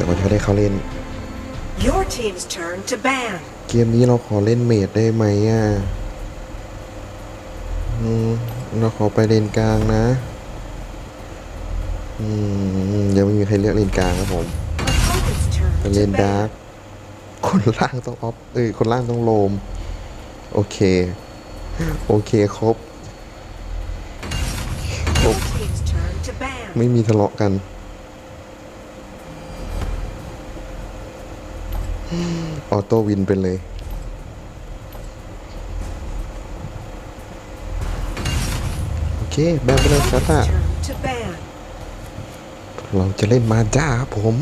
แต่ว่าจะได้เข้าเล่น Your team's turn to ban. เกมนี้เราขอเล่นเมดได้ไหมอะอืมเราขอไปเลนกลางนะ อืมยังไม่มีใครเลือกเลนกลางครับผม Opponent's turn ไปเล่น to ดาร์ก ban. คนล่างต้องออฟเอ้ยคนล่างต้องโลม โอเค โอเคครบ Your team's turn to ban. ไม่มีทะเลาะกัน ออโต้วินไปเลย โอเค แบนไปเลยครับ Opponent's อะ turn to ban. เราจะเล่นมาจ้าครับผม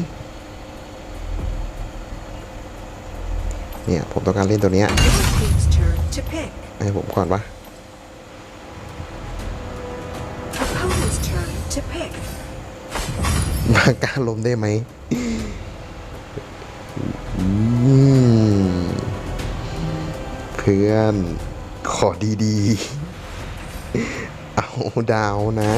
เนี่ย ผมต้องการเล่นตัวเนี้ย Your team's turn to pick. ให้ผมก่อนปะ Opponent's turn to pick. มาการลมได้ไหม พื่อน ขอดีๆ เอาดาวนะ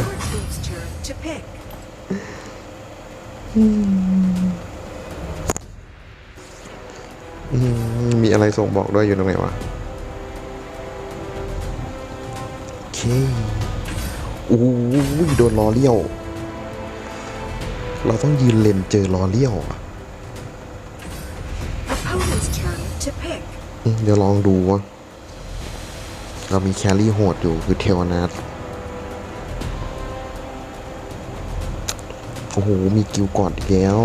มีอะไรส่งบอกด้วยอยู่ตรงไหนวะโอเคอู้ยโดนล้อเลี้ยว เราต้องยืนเลนเจอล้อเลี้ยวอะ เดี๋ยวลองดูว่าเรามีแครี่โหดอยู่คือเทวนาทโอ้โห มีกิวกอดอีกแล้ว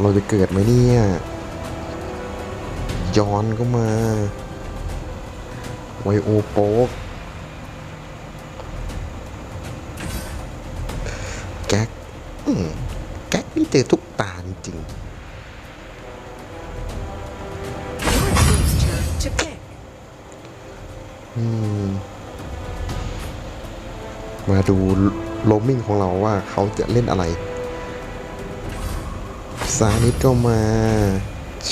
เราจะเกิดไหมเนี่ย ย้อนก็มา ไวโอโป๊กแก๊กแก๊กนี่เจอทุกตาจริง to pick. อืมมาดูโลมิงของเราว่าเขาจะเล่นอะไร ซานิดก็มา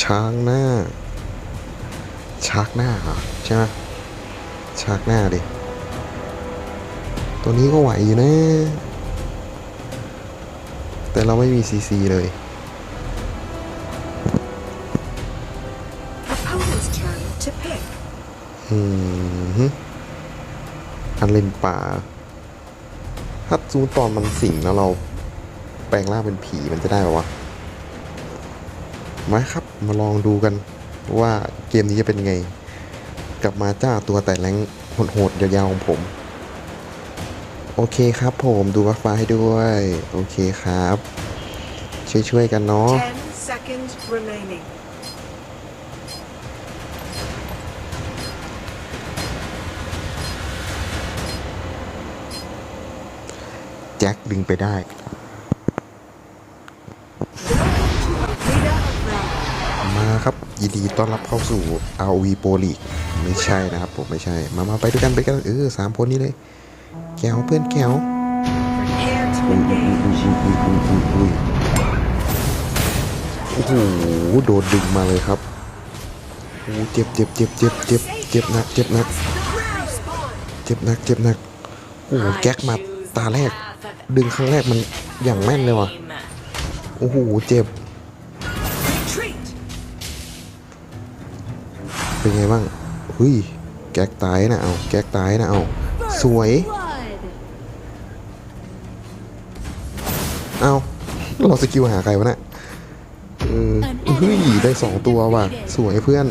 ช้างหน้า ชากหน้าเหรอใช่ไหมชากหน้าดิ ตัวนี้ก็ไหวอยู่นะ แต่เราไม่มีซีซีเลย อันเล่นป่า ถ้าซูตอนมันสิงแล้วเราแปลงร่างเป็นผีมันจะได้ปะวะมาครับ มาลองดูกันว่าเกมนี้จะเป็นไง กลับมาจ้าตัวแต่แรงโหดๆยาวๆของผม โอเคครับผมดูบัฟฟ้าให้ด้วย โอเคครับ ช่วยๆกันเนาะ 10 seconds remaining. แจ็คดึงไปได้ มาครับยินดีต้อนรับเข้าสู่ RV Pro League ไม่ใช่นะครับผมไม่ใช่ มามาไปด้วยกันไปกันเออสามคนนี้เลย แก้วเพื่อนแก้ว Prepare to อุ้ยอุ้ยอุ้ยอุ้ยอุ้ยอุ้ยโอ้โหโดนดึงมาเลยครับโอ้เจ็บเจ็บเจ็บเจ็บเจ็บเจ็บหนักเจ็บหนักเจ็บหนักเจ็บหนักโอ้แก๊กมาตาแรก ดึงครั้งแรกมันอย่างแม่นเลยว่ะ โอ้โห เจ็บ เป็นไงบ้างเฮ้ย แก๊กตายนะเอา แก๊กตายนะเอา สวย เอา เราสกิลหาใครวะเนะี่ยเออเฮ้ย ได้สองตัวว่ะ สวยเพื่อน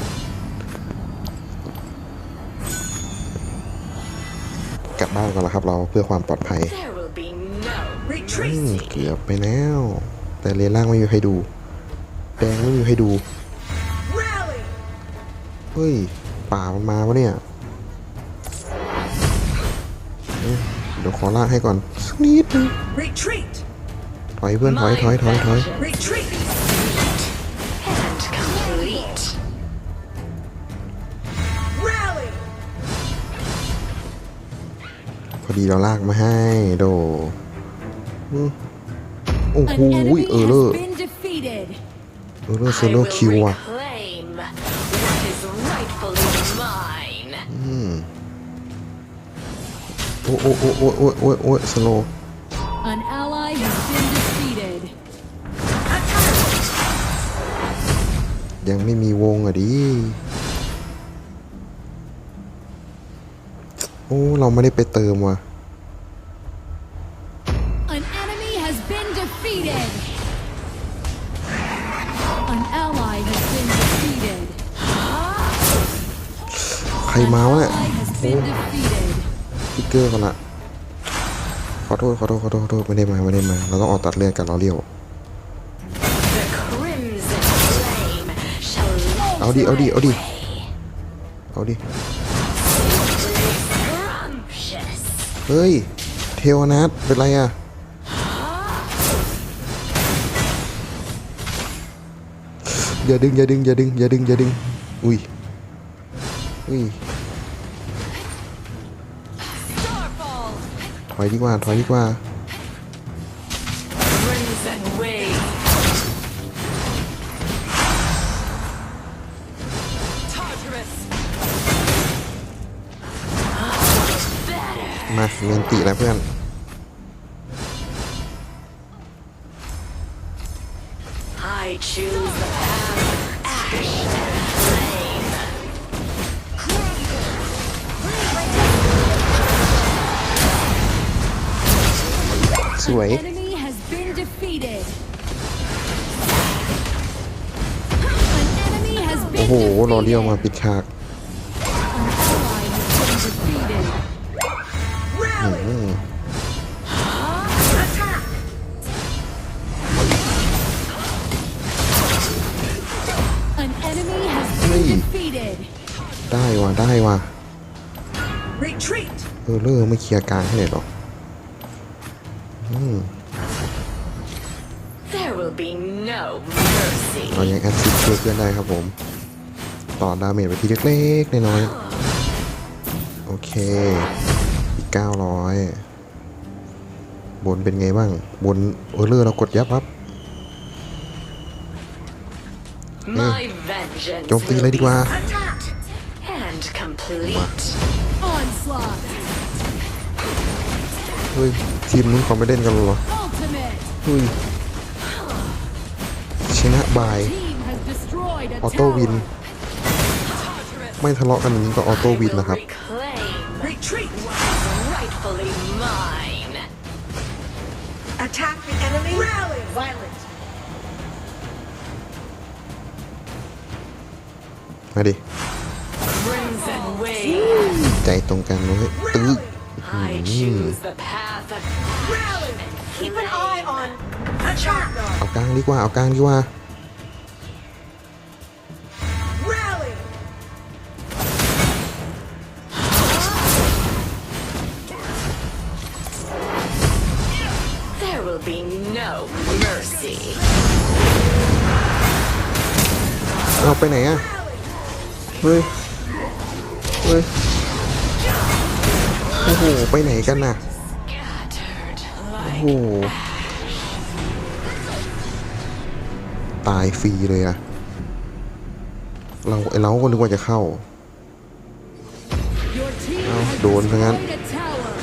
กลับบ้านก่อนแล้วครับเราเพื่อความปลอดภัย เกือบไปแล้ว แต่เลนล่างไม่มีใครดู แดงไม่มีใครดู Rally. เฮ้ย ป่ามันมาวะเนี่ยเอ๊ะเดี๋ยวขอลากให้ก่อนสักนิดนึง Retreat. ถอยเพื่อนถอยถอยถอยถอย Retreat. And complete. Rally. พอดีเราลากมาให้โดอืม โอ้โห An enemy เออเลอ has ร์ been defeated. เออเลอร์โซ I โล่ will คิวอะ reclaim what is rightfully mine. โอ้โอ้โอ้โอ้โอ้โอ้โอ้สโล An ally has been defeated. ยังไม่มีวงอะดิ โอ้ เราไม่ได้ไปเติมว่ะ มาวะเนี่ย Ally has been defeated. พิกเกอร์ก่อนละขอโทษขอโทษขอโทษขอโทษไม่ได้มาไม่ได้มา เราต้องออกตัดเลือดกันเราเลี้ยวเอาดิเอาดิเอาดิเอาดิเฮ้ย เทวนัทเป็นไรอะอย่าดึงอย่าดึงอย่าดึงอย่าดึงอย่าดึง อุ้ย อุ้ย ถอยดีกว่า ถอยดีกว่า มาเมนติแล้วเพื่อน สวย An enemy has been defeated. An enemy has โอ้ been โห defeated. รอเลี้ยวมาปิดฉาก An ally has been defeated. Rally. Attack. An enemy has been Hey. defeated. ได้ว่ะได้ว่ะ Retreat. เออเลอร์ไม่เคลียร์กลางให้หน่อยหรอ There will be no mercy. เรายังแอดซิสช่วยเพื่อนได้ครับผม ต่อดาเมจไปทีเล็กๆน้อยๆโอเค อีก 900 บนเป็นไงบ้าง บนเออเลอร์เรากดยับครับ My vengeance โจมตีเลย will ดีกว่า Attack. and เฮ้ยทีมนู้นเขาไม่เล่นกันเหรอ Ultimate. เฮ้ยชนะบาย Team has destroyed a ออโต้วิน tower. ไม่ทะเลาะกันอย่างนี้ก็ออโต้วิน I will นะครับ reclaim Retreat. what is rightfully mine. Attack the enemy. Rally. Violent. มาดิ Crimson wave. ใจตรงกันเลยตื้อ I choose the path of Rally. Keep an eye on. Attack. เอากลางดีกว่าเอากลางดีกว่า Rally. There will be no mercy. เอาไปไโอ้โห ไปไหนกันน่ะ Scattered โอ้ like โห ตายฟรีเลยอะเราไอเราก็นึกว่าจะเข้า Your team Oh, has đồn thôi anh. destroyed a tower.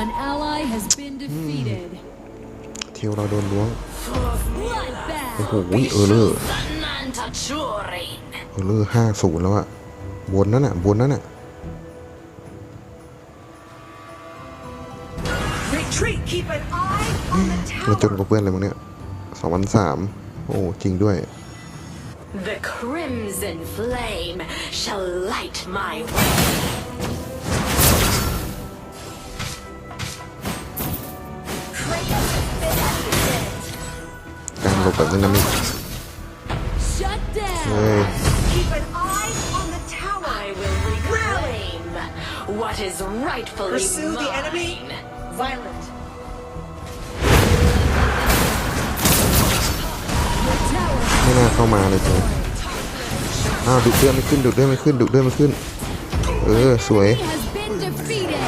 An ally has been defeated. เทียวเราโดนล้วง โอ้ Bloodbath. โห เออเลอร์ Nantachurin. เออเลอร์ห้าศูนย์แล้วอะ บนนั่นอะบนนั่นอะ Retreat. Keep an eye on the เราจน tower. กับเพื่อนอะไรมั้งเนี่ยสองพันสามโอ้จริงด้วย The crimson flame shall light my way. การหลบแบบนี้นะมิ Shut เฮ้ down. ย what is rightfully Pursue the enemy. mine. Violent. Your tower ไม่น่าเข้ามาเลยเจ้อ้าวดุเดือดไม่ขึ้นดุเดือดไม่ขึ้นดุเดือดไม่ขึ้น เออ สวย has been defeated.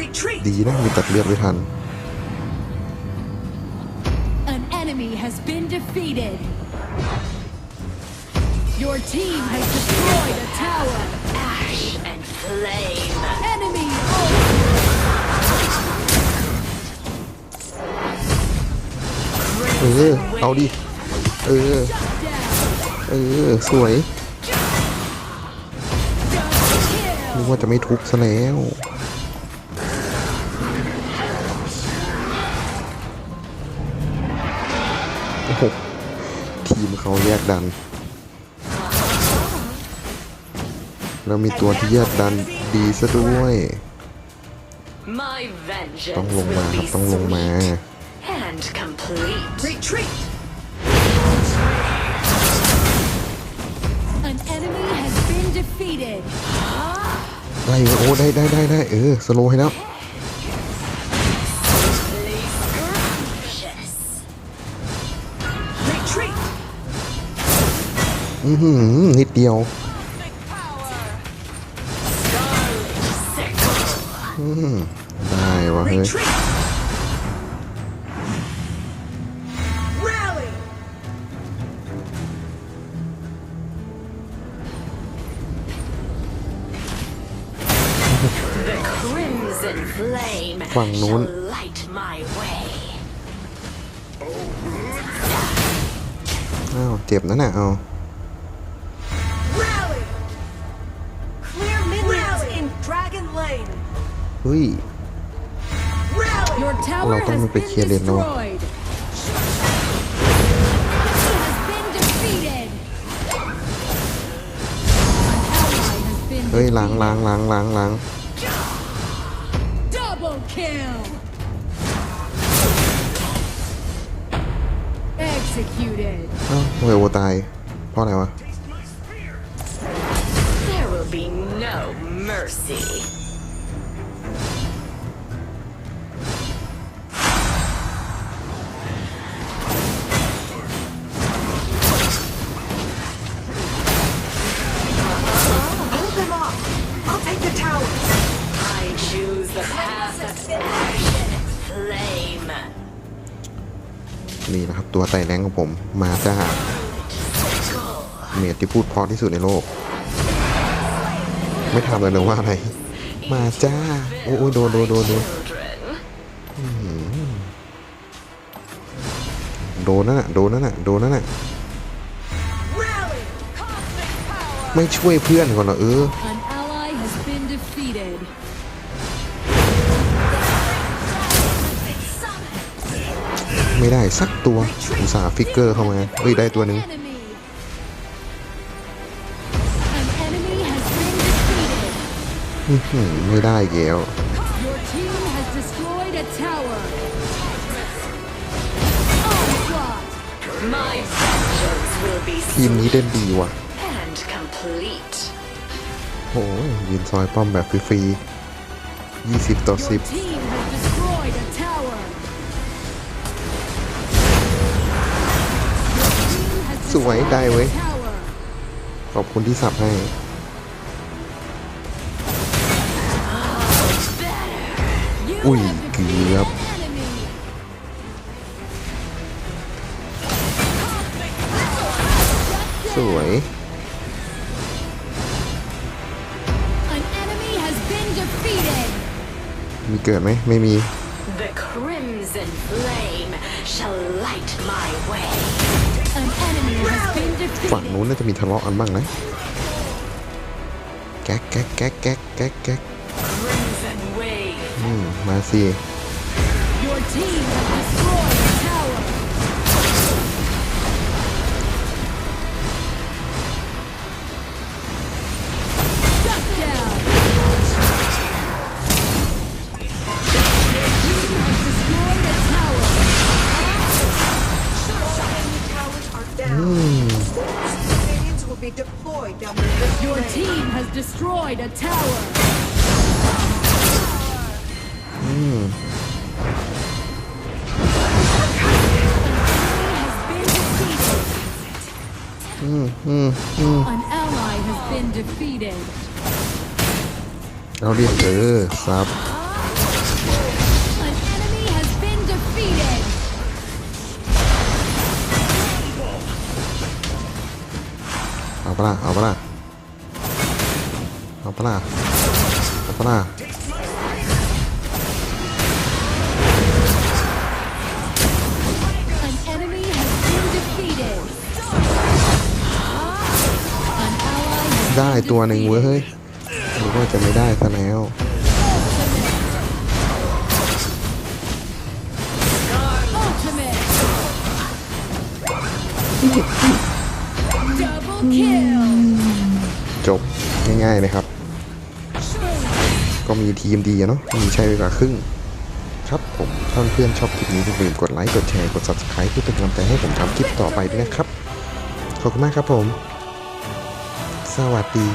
Retreat. ดีนะ มีตัดเลือดไว้ทัน An enemy has been defeated. Your team has destroyed a tower. Ash and flame. Enemy ultimate. เออ เอาดิ เออ เออ สวย นึกว่าจะไม่ทุบซะแล้ว โอ้โห ทีมเขาแยกดัน แล้วมีตัวที่แยกดันดีซะด้วย My vengeance ต้องลงมา will ครับ be ต้องลงมา sweet and complete. Retreat! An enemy has been defeated. ได้อยู่โอ้ได้ได้ได้ได้เออ สโลว์ให้แล้ว Yes. Retreat! อือหือนิดเดียว ได้วะเฮ้ย Retreat! Rally! The crimson flame ฝั่งนู้น shall light my way. อ้าว เจ็บนั่นน่ะเอา เฮ้ย Rally! Your tower เราต้อง has ไป been เคลียร์เลนแล้ว destroyed. Has been defeated. An ally has been เฮ้ยล้างล้างล้างล้างล้าง double kill. Executed. อ้าวเวลตายเพราะอะไรวะ There will be no mercy. นี่นะครับ ตัวไต่แรงของผมมาจ้าเมียที่พูดเพอที่สุดในโลก ไม่ทำเลยเลยว่าอะไร มาจ้า โอ้ยโดนโดนโดนโดนโดนนั่นน่ะโดนนั่นน่ะโดนนั่นน่ะไม่ช่วยเพื่อนก่อนเหรอเออ ไม่ได้สักตัวอุตส่าห์ฟิกเกอร์เข้ามาเฮ้ยได้ตัวหนึ่งไม่ได้เยวทีมนี้เด่นดีว่ะโอ้ยยืนซอยป้อมแบบฟรีๆ20 ต่อ 10 สวยได้เว้ย destroyed a tower. ขอบคุณที่สับให้ You Ui, have defeated kìa. an enemy. สวย An enemy has been defeated. มีเกิดไหมไม่มี The crimson flame shall light my way. An enemy has been ฝั่ง defeated. นู้นน่าจะมีทะเลาะกันบ้างนะแก๊กแก๊กแก๊กแก๊กแก๊กแก๊ก Crimson wave. อืมมาสิ Your team has destroyed deployed down the river. Your team has destroyed a tower. Has been defeated. An ally has been defeated. เราเรียกเออซับ ล่ะเอาปล่ะเอาปล่ะเอาปล่ะได้ตัวหนึ่งเว้ยเฮ้ยแล้วก็จะไม่ได้ซะแล้วอืม จบง่ายๆเลยครับ ก็มีทีมดีเนาะมีใช้เวลาครึ่ง ครับผมถ้าเพื่อนชอบคลิปนี้อย่าลืมกดไลค์กดแชร์กด subscribe เพื่อเป็นกำลังใจให้ผมทำคลิปต่อไปด้วยนะครับ ขอบคุณมากครับผม สวัสดี